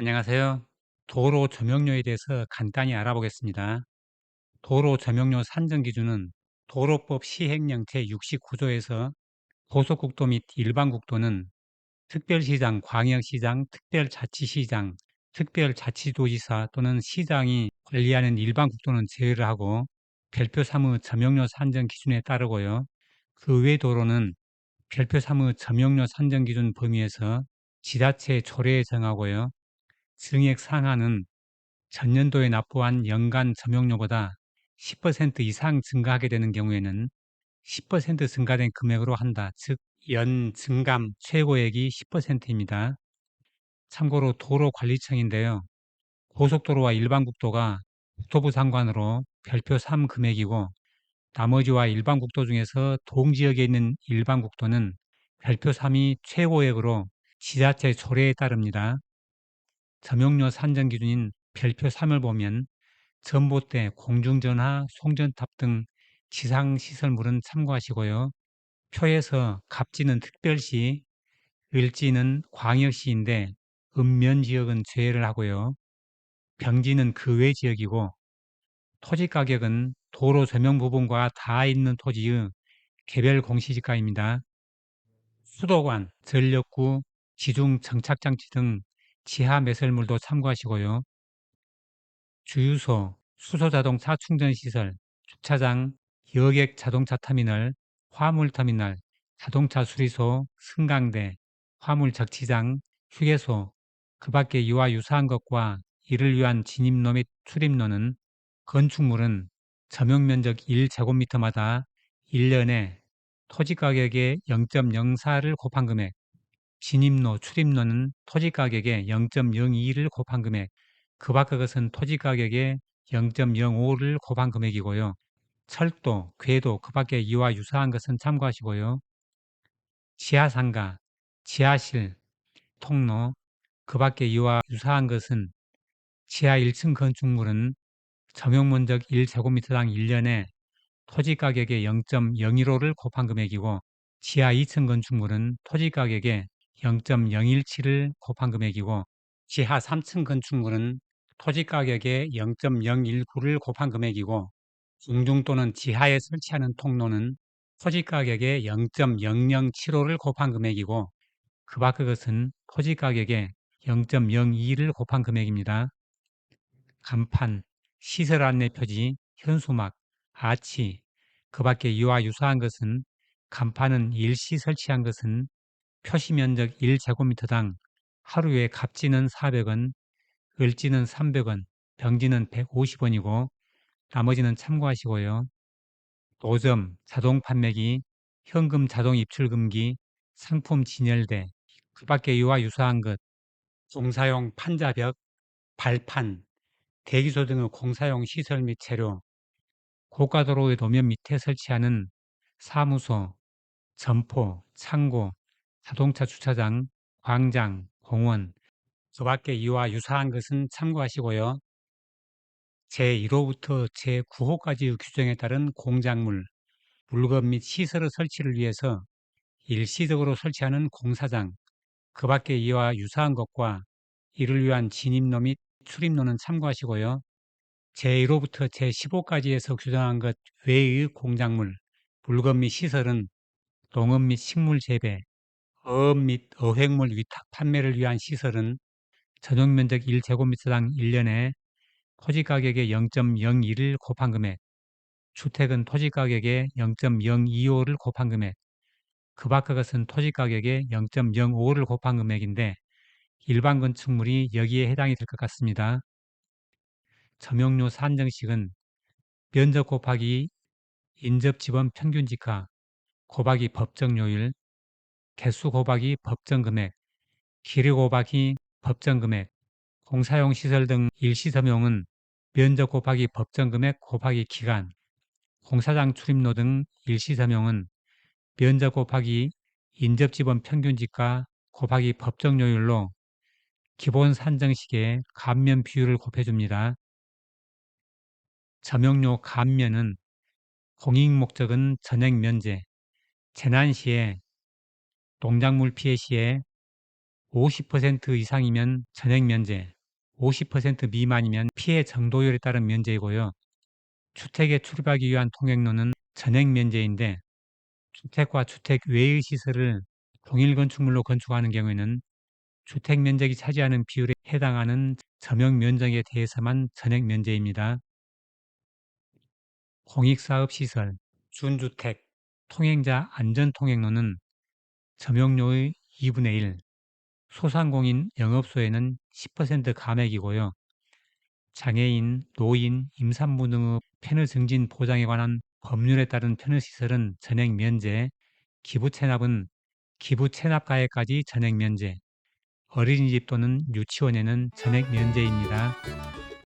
안녕하세요. 도로 조명료에 대해서 간단히 알아보겠습니다. 도로 조명료 산정 기준은 도로법 시행령 제69조에서 고속국도 및 일반국도는 특별시장, 광역시장, 특별자치시장, 특별자치도지사 또는 시장이 관리하는 일반국도는 제외를 하고 별표 3의 조명료 산정 기준에 따르고요. 그 외 도로는 별표 3의 조명료 산정 기준 범위에서 지자체 조례에 정하고요. 증액 상한은 전년도에 납부한 연간 점용료보다 10% 이상 증가하게 되는 경우에는 10% 증가된 금액으로 한다. 즉, 연 증감 최고액이 10%입니다. 참고로 도로관리청인데요. 고속도로와 일반국도가 국토부 상관으로 별표 3 금액이고 나머지와 일반국도 중에서 동지역에 있는 일반국도는 별표 3이 최고액으로 지자체 조례에 따릅니다. 점용료 산정 기준인 별표 3을 보면 전봇대, 공중전화, 송전탑 등 지상시설물은 참고하시고요. 표에서 갑지는 특별시, 을지는 광역시인데 읍면 지역은 제외를 하고요. 병지는 그 외 지역이고 토지 가격은 도로 조명 부분과 다 있는 토지의 개별 공시지가입니다. 수도관, 전력구, 지중 정착장치 등 지하 매설물도 참고하시고요. 주유소, 수소자동차 충전시설, 주차장, 여객 자동차 터미널, 화물 터미널, 자동차 수리소, 승강대, 화물 적치장, 휴게소, 그 밖에 이와 유사한 것과 이를 위한 진입로 및 출입로는 건축물은 점용 면적 1제곱미터마다 1년에 토지 가격의 0.04를 곱한 금액, 진입로, 출입로는 토지 가격의 0.02를 곱한 금액, 그 밖의 것은 토지 가격의 0.05를 곱한 금액이고요. 철도, 궤도, 그 밖에 이와 유사한 것은 참고하시고요. 지하상가, 지하실, 통로, 그 밖에 이와 유사한 것은 지하 1층 건축물은 점용면적 1제곱미터당 1년에 토지 가격의 0.015를 곱한 금액이고 지하 2층 건축물은 토지 가격의 0.017을 곱한 금액이고 지하 3층 건축물은 토지 가격의 0.019를 곱한 금액이고 중중 또는 지하에 설치하는 통로는 토지 가격의 0.0075를 곱한 금액이고 그 밖의 것은 토지 가격의 0.02를 곱한 금액입니다. 간판, 시설 안내 표지, 현수막, 아치, 그 밖에 이와 유사한 것은 간판은 일시 설치한 것은 표시 면적 1제곱미터당 하루에 갑지는 400원, 을지는 300원, 병지는 150원이고 나머지는 참고하시고요. 노점, 자동 판매기, 현금 자동 입출 금기, 상품 진열대, 그 밖에 이와 유사한 것, 공사용 판자벽, 발판, 대기소 등의 공사용 시설 및 재료, 고가도로의 도면 밑에 설치하는 사무소, 점포, 창고, 자동차 주차장, 광장, 공원, 그 밖에 이와 유사한 것은 참고하시고요. 제1호부터 제9호까지의 규정에 따른 공작물, 물건 및 시설의 설치를 위해서 일시적으로 설치하는 공사장, 그 밖에 이와 유사한 것과 이를 위한 진입로 및 출입로는 참고하시고요. 제1호부터 제15까지에서 규정한 것 외의 공작물, 물건 및 시설은 농업 및 식물 재배, 어업 및 어획물 위탁 판매를 위한 시설은 전용 면적 1제곱미터당 1년에 토지 가격의 0.01을 곱한 금액, 주택은 토지 가격의 0.025를 곱한 금액, 그 밖의 것은 토지 가격의 0.05를 곱한 금액인데 일반 건축물이 여기에 해당이 될 것 같습니다. 점용료 산정식은 면적 곱하기 인접지번 평균 지가 곱하기 법정요일, 개수 곱하기 법정금액, 곱하기 법정금액, 공사용 시설 등 일시점용은 면적 곱하기 법정금액 곱하기 기간, 공사장 출입로 등 일시점용은 면적 곱하기 인접지번 평균지가 곱하기 법정요율로 기본 산정식의 감면 비율을 곱해줍니다. 점용료 감면은 공익 목적은 전액 면제, 재난 시에 농작물 피해 시에 50% 이상이면 전액 면제, 50% 미만이면 피해 정도율에 따른 면제이고요. 주택에 출입하기 위한 통행로는 전액 면제인데 주택과 주택 외의 시설을 동일 건축물로 건축하는 경우에는 주택 면적이 차지하는 비율에 해당하는 점용 면적에 대해서만 전액 면제입니다. 공익사업시설, 준주택, 통행자 안전통행로는 점용료의 2분의 1, 소상공인 영업소에는 10% 감액이고요. 장애인, 노인, 임산부 등의 편의 증진 보장에 관한 법률에 따른 편의시설은 전액 면제, 기부 체납은 기부 체납 가액까지 전액 면제, 어린이집 또는 유치원에는 전액 면제입니다.